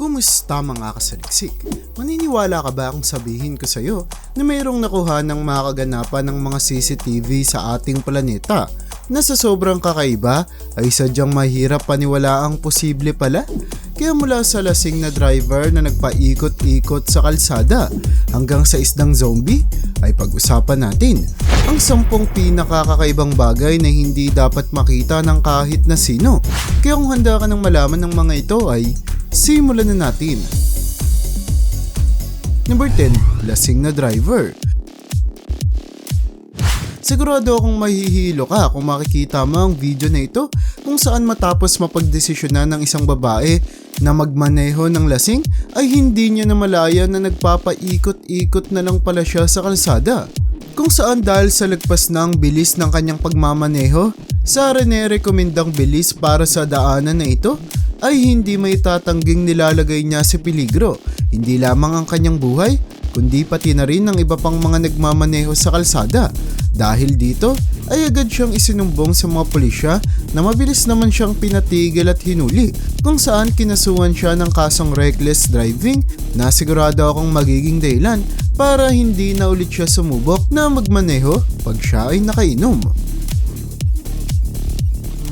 Kumusta mga kasaliksik? Maniniwala ka ba kung sabihin ko sa'yo na mayroong nakuha ng mga kaganapan ng mga CCTV sa ating planeta na sa sobrang kakaiba ay sadyang mahirap paniwalaang posible pala? Kaya mula sa lasing na driver na nagpaikot-ikot sa kalsada hanggang sa isdang zombie ay pag-usapan natin ang sampung pinakakakaibang bagay na hindi dapat makita ng kahit na sino. Kaya kung handa ka ng malaman ng mga ito ay simulan na natin. Number 10, lasing na driver. Sigurado akong mahihilo ka kung makikita mo ang video na ito kung saan matapos mapagdesisyonan ng isang babae na magmaneho ng lasing ay hindi niya namalaya na nagpapaikot-ikot na lang pala siya sa kalsada. Kung saan dahil sa lagpas ang bilis ng kanyang pagmamaneho, sa rene-rekomendang bilis para sa daanan na ito ay hindi may tatangging nilalagay niya sa peligro, hindi lamang ang kanyang buhay, kundi pati na rin ng iba pang mga nagmamaneho sa kalsada. Dahil dito ay agad siyang isinumbong sa mga pulisya na mabilis naman siyang pinatigil at hinuli kung saan kinasuhan siya ng kasong reckless driving na sigurado akong magiging dahilan para hindi na ulit siya sumubok na magmaneho pag siya ay nakainom.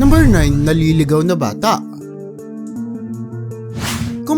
Number 9, naliligaw na bata.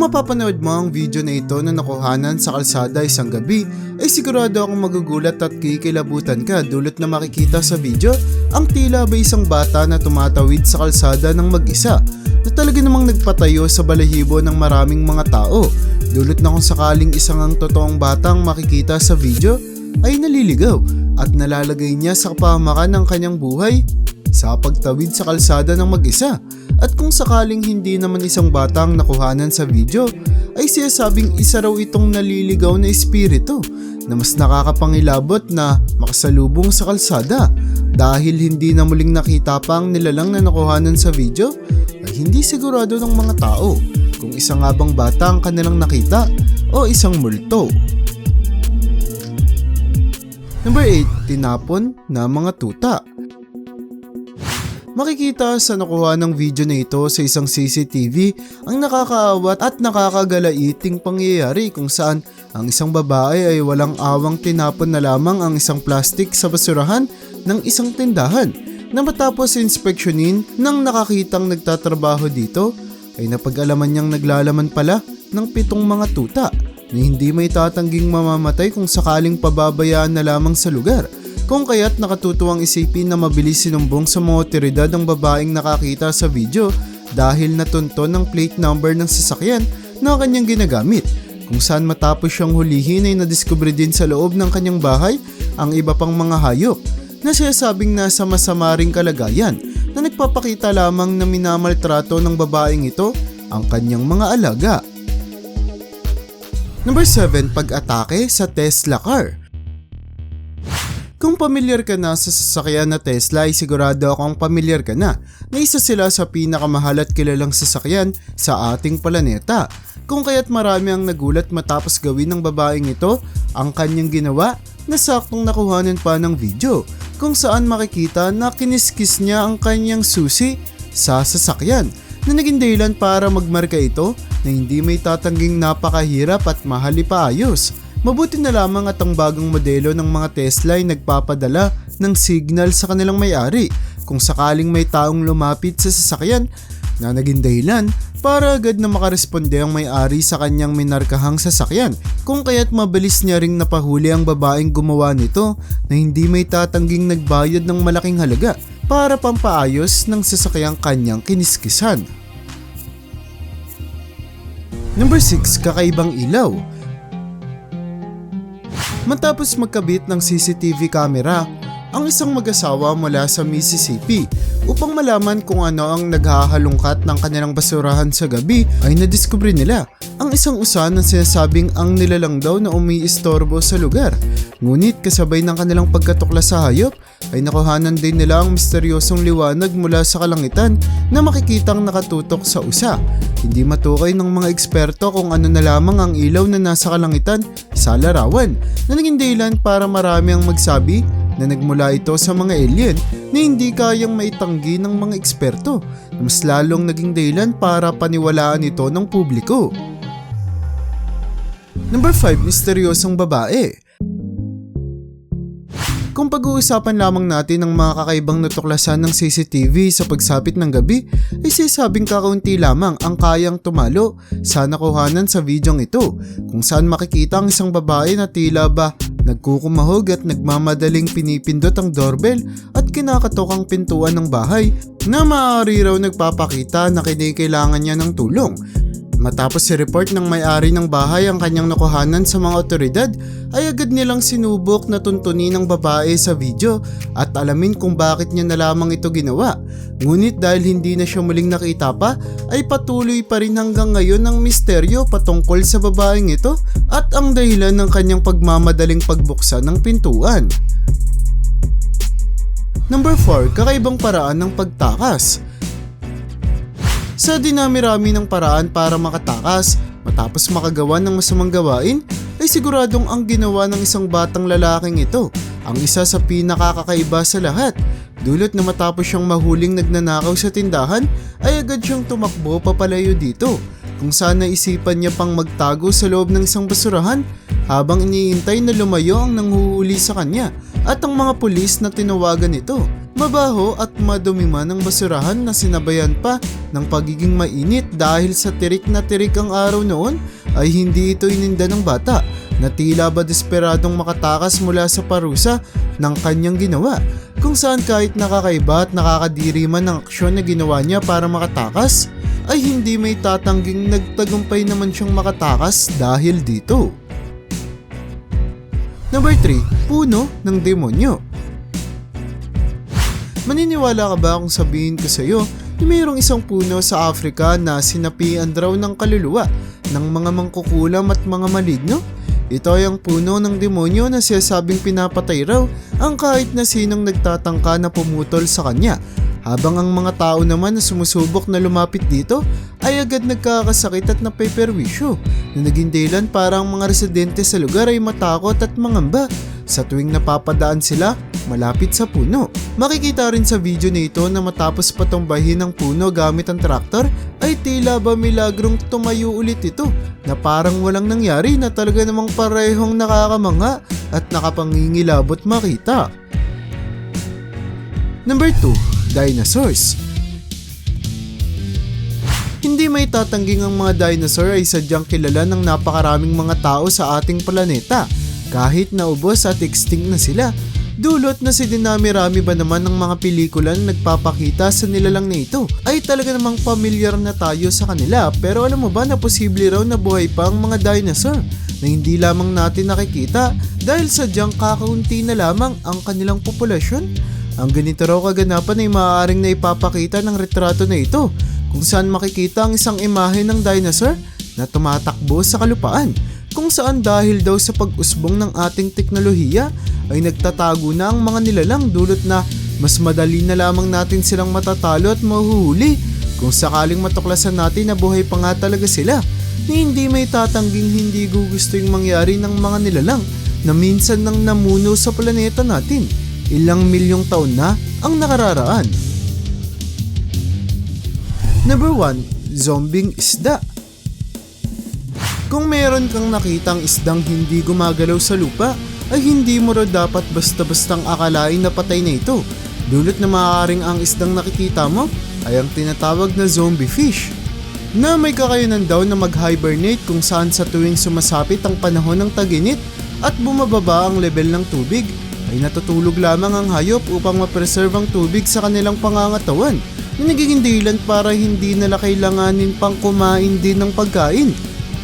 Mapapanood mo ang video na ito na nakuhanan sa kalsada isang gabi, ay sigurado akong magugulat at kikilabutan ka dulot na makikita sa video ang tila ba isang bata na tumatawid sa kalsada ng mag-isa na talaga namang nagpatayo sa balahibo ng maraming mga tao. Dulot na kung sakaling isang ang totoong batang makikita sa video ay naliligaw at nalalagay niya sa kapahamakan ng kanyang buhay sa pagtawid sa kalsada ng mag-isa. At kung sakaling hindi naman isang batang nakuhanan sa video, ay sinasabing isa raw itong naliligaw na espiritu na mas nakakapangilabot na makasalubong sa kalsada dahil hindi na muling nakita pa ang nilalang na nakuhanan sa video ay hindi sigurado ng mga tao kung isa nga bang bata ang kanilang nakita o isang multo. Number 8, tinapon na mga tuta. Makikita sa nakuha ng video na ito sa isang CCTV ang nakakaawat at nakakagalaiting pangyayari kung saan ang isang babae ay walang awang tinapon na lamang ang isang plastik sa basurahan ng isang tindahan na matapos inspeksyonin ng nakakitang nagtatrabaho dito ay napag-alaman niyang naglalaman pala ng pitong mga tuta na hindi may tatangging mamamatay kung sakaling pababayaan na lamang sa lugar kung kaya't nakatutuwang isipin na mabilis sinumbong sa mga otoridad ang babaeng nakakita sa video dahil natunton ng plate number ng sasakyan na kanyang ginagamit kung saan matapos siyang hulihin ay nadiskubre din sa loob ng kanyang bahay ang iba pang mga hayop na sinasabing nasa masama ring kalagayan na nagpapakita lamang na minamaltrato ng babaeng ito ang kanyang mga alaga. Number 7, pag-atake sa Tesla car. Kung pamilyar ka na sa sasakyan na Tesla ay sigurado akong pamilyar ka na na isa sila sa pinakamahal at kilalang sasakyan sa ating planeta. Kung kaya't marami ang nagulat matapos gawin ng babaeng ito ang kanyang ginawa na saktong nakuhanan pa ng video kung saan makikita na kiniskis niya ang kanyang susi sa sasakyan na naging dahilan para magmarka ito na hindi may tatangging napakahirap at mahal ipaayos. Mabuti na lamang at ang bagong modelo ng mga Tesla ay nagpapadala ng signal sa kanilang may-ari kung sakaling may taong lumapit sa sasakyan na naging dahilan para agad na makaresponde ang may-ari sa kanyang minarkahang sasakyan kung kaya't mabilis niya ring napahuli ang babaeng gumawa nito na hindi may tatangging nagbayad ng malaking halaga para pampaayos ng sasakyang kanyang kiniskisan. Number 6, kakaibang ilaw. Matapos magkabit ng CCTV camera, ang isang mag-asawa mula sa Mississippi upang malaman kung ano ang naghahalungkat ng kanilang basurahan sa gabi ay nadiskubre nila ang isang usan na sinasabing ang nilalang daw na umiistorbo sa lugar. Ngunit kasabay ng kanilang pagkatuklas sa hayop ay nakuhanan din nila ang misteryosong liwanag mula sa kalangitan na makikitang nakatutok sa usa. Hindi matukay ng mga eksperto kung ano na lamang ang ilaw na nasa kalangitan sa larawan na naging dahilan para marami ang magsabi na nagmula ito sa mga alien na hindi kayang maitanggi ng mga eksperto na mas lalong naging dahilan para paniwalaan ito ng publiko. Number 5 Misteryosong Babae kung pag-uusapan lamang natin ang mga kakaibang natuklasan ng CCTV sa pagsapit ng gabi, ay sisabing kakaunti lamang ang kayang tumalo sa nakuhanan sa videong ito kung saan makikita ang isang babae na tila ba nagkukumahog at nagmamadaling pinipindot ang doorbell at kinakatok ang pintuan ng bahay na maaari raw nagpapakita na kinikailangan niya ng tulong Matapos si-report ng may-ari ng bahay ang kanyang nakuhanan sa mga otoridad, ay agad nilang sinubok na tuntunin ng babae sa video at alamin kung bakit niya na lamang ito ginawa. Ngunit dahil hindi na siya muling nakita pa, ay patuloy pa rin hanggang ngayon ang misteryo patungkol sa babaeng ito at ang dahilan ng kanyang pagmamadaling pagbuksan ng pintuan. Number 4, kakaibang paraan ng pagtakas. Sa dinami-rami ng paraan para makatakas matapos makagawa ng masamang gawain ay siguradong ang ginawa ng isang batang lalaking ito ang isa sa pinakakakaiba sa lahat. Dulot na matapos siyang mahuling nagnanakaw sa tindahan ay agad siyang tumakbo papalayo dito kung saan naisipan niya pang magtago sa loob ng isang basurahan habang iniintay na lumayo ang nanghuhuli sa kanya at ang mga pulis na tinawagan ito. Mabaho at madumi man ang basurahan na sinabayan pa ng pagiging mainit dahil sa tirik na tirik ang araw noon ay hindi ito ininda ng bata na tila ba desperadong makatakas mula sa parusa ng kanyang ginawa kung saan kahit nakakaiba at nakakadiri man ang aksyon na ginawa niya para makatakas ay hindi may tatangging nagtagumpay naman siyang makatakas dahil dito. Number 3, puno ng demonyo. Maniniwala ka ba kung sabihin ko sa iyo na mayroong isang puno sa Africa na sinapian raw ng kaluluwa ng mga mangkukulam at mga maligno? Ito ay ang puno ng demonyo na siyasabing pinapatay raw ang kahit na sinong nagtatangka na pumutol sa kanya habang ang mga tao naman na sumusubok na lumapit dito ay agad nagkakasakit at napeperwisyo na naging dahilan para ang mga residente sa lugar ay matakot at mangamba sa tuwing napapadaan sila malapit sa puno. Makikita rin sa video na ito na matapos patumbahin ng puno gamit ang traktor ay tila ba milagrong tumayo ulit ito na parang walang nangyari na talaga namang parehong nakakamanga at nakapangingilabot makita. Number 2, Dinosaurs Hindi may tatangging ang mga dinosaur ay sadyang kilala ng napakaraming mga tao sa ating planeta kahit naubos at extinct na sila. Dulot na si dinami-rami ba naman ng mga pelikula na nagpapakita sa nilalang na ito ay talaga namang pamilyar na tayo sa kanila pero alam mo ba na posible raw na buhay pa ang mga dinosaur na hindi lamang natin nakikita dahil sadyang kakaunti na lamang ang kanilang populasyon? Ang ganito raw kaganapan ay maaaring na ipapakita ng retrato na ito kung saan makikita ang isang imahe ng dinosaur na tumatakbo sa kalupaan kung saan dahil daw sa pag-usbong ng ating teknolohiya ay nagtatago na ang mga nilalang dulot na mas madali na lamang natin silang matatalo at mahuhuli kung sakaling matuklasan natin na buhay pa nga talaga sila na hindi may tatangging hindi gugusto yung mangyari ng mga nilalang na minsan nang namuno sa planeta natin. Ilang milyong taon na ang nakararaan. Number 1. Zombing isda kung meron kang nakitang isdang hindi gumagalaw sa lupa, ay hindi mo raw dapat basta-bastang akalain na patay na ito. Dulot na maaaring ang isdang nakikita mo ay ang tinatawag na zombie fish na may kakayanan daw na mag-hibernate kung saan sa tuwing sumasapit ang panahon ng taginit at bumababa ang level ng tubig ay natutulog lamang ang hayop upang ma-preserve ang tubig sa kanilang pangangatawan na nagiging dahilan para hindi nila kailanganin pang kumain din ng pagkain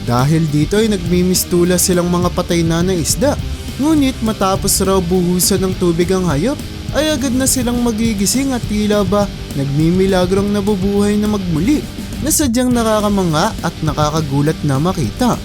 dahil dito ay nagmimistula silang mga patay na na isda. Ngunit matapos raw buhusan ng tubig ang hayop, ay agad na silang magigising at tila ba nagmimilagrong nabubuhay na magmuli na sadyang nakakamanga at nakakagulat na makita.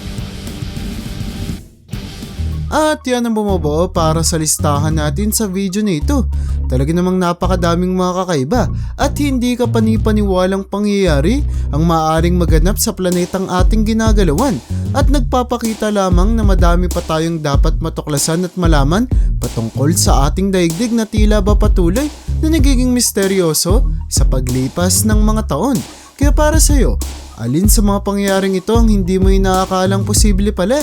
At yan ang bumubuo para sa listahan natin sa video na ito. Talaga namang napakadaming mga kakaiba at hindi ka panipaniwalang pangyayari ang maaaring maganap sa planetang ating ginagalawan at nagpapakita lamang na madami pa tayong dapat matuklasan at malaman patungkol sa ating daigdig na tila ba patuloy na nagiging misteryoso sa paglipas ng mga taon. Kaya para sa iyo, alin sa mga pangyayaring ito ang hindi mo inaakalang posible pala?